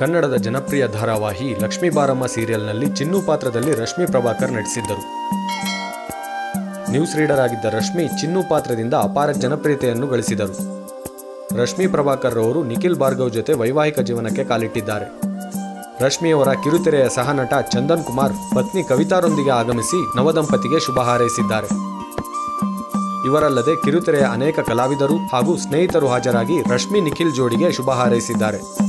ಕನ್ನಡದ ಜನಪ್ರಿಯ ಧಾರಾವಾಹಿ ಲಕ್ಷ್ಮೀ ಬಾರಮ್ಮ ಸೀರಿಯಲ್ನಲ್ಲಿ ಚಿನ್ನು ಪಾತ್ರದಲ್ಲಿ ರಶ್ಮಿ ಪ್ರಭಾಕರ್ ನಟಿಸಿದ್ದರು. ನ್ಯೂಸ್ ರೀಡರ್ ಆಗಿದ್ದ ರಶ್ಮಿ ಚಿನ್ನು ಪಾತ್ರದಿಂದ ಅಪಾರ ಜನಪ್ರಿಯತೆಯನ್ನು ಗಳಿಸಿದರು. ರಶ್ಮಿ ಪ್ರಭಾಕರ್ ಅವರು ನಿಖಿಲ್ ಭಾರ್ಗವ್ ಜೊತೆ ವೈವಾಹಿಕ ಜೀವನಕ್ಕೆ ಕಾಲಿಟ್ಟಿದ್ದಾರೆ. ರಶ್ಮಿಯವರ ಕಿರುತೆರೆಯ ಸಹನಟ ಚಂದನ್ ಕುಮಾರ್ ಪತ್ನಿ ಕವಿತಾರೊಂದಿಗೆ ಆಗಮಿಸಿ ನವದಂಪತಿಗೆ ಶುಭ ಹಾರೈಸಿದ್ದಾರೆ. ಇವರಲ್ಲದೆ ಕಿರುತೆರೆಯ ಅನೇಕ ಕಲಾವಿದರು ಹಾಗೂ ಸ್ನೇಹಿತರು ಹಾಜರಾಗಿ ರಶ್ಮಿ ನಿಖಿಲ್ ಜೋಡಿಗೆ ಶುಭ ಹಾರೈಸಿದ್ದಾರೆ.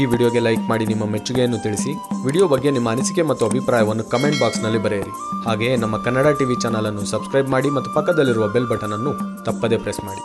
ಈ ವಿಡಿಯೋಗೆ ಲೈಕ್ ಮಾಡಿ ನಿಮ್ಮ ಮೆಚ್ಚುಗೆಯನ್ನು ತಿಳಿಸಿ. ವಿಡಿಯೋ ಬಗ್ಗೆ ನಿಮ್ಮ ಅನಿಸಿಕೆ ಮತ್ತು ಅಭಿಪ್ರಾಯವನ್ನು ಕಮೆಂಟ್ ಬಾಕ್ಸ್ನಲ್ಲಿ ಬರೆಯಿರಿ. ಹಾಗೆಯೇ ನಮ್ಮ ಕನ್ನಡ ಟಿವಿ ಚಾನಲ್ ಅನ್ನು ಸಬ್ಸ್ಕ್ರೈಬ್ ಮಾಡಿ ಮತ್ತು ಪಕ್ಕದಲ್ಲಿರುವ ಬೆಲ್ ಬಟನ್ ಅನ್ನು ತಪ್ಪದೇ ಪ್ರೆಸ್ ಮಾಡಿ.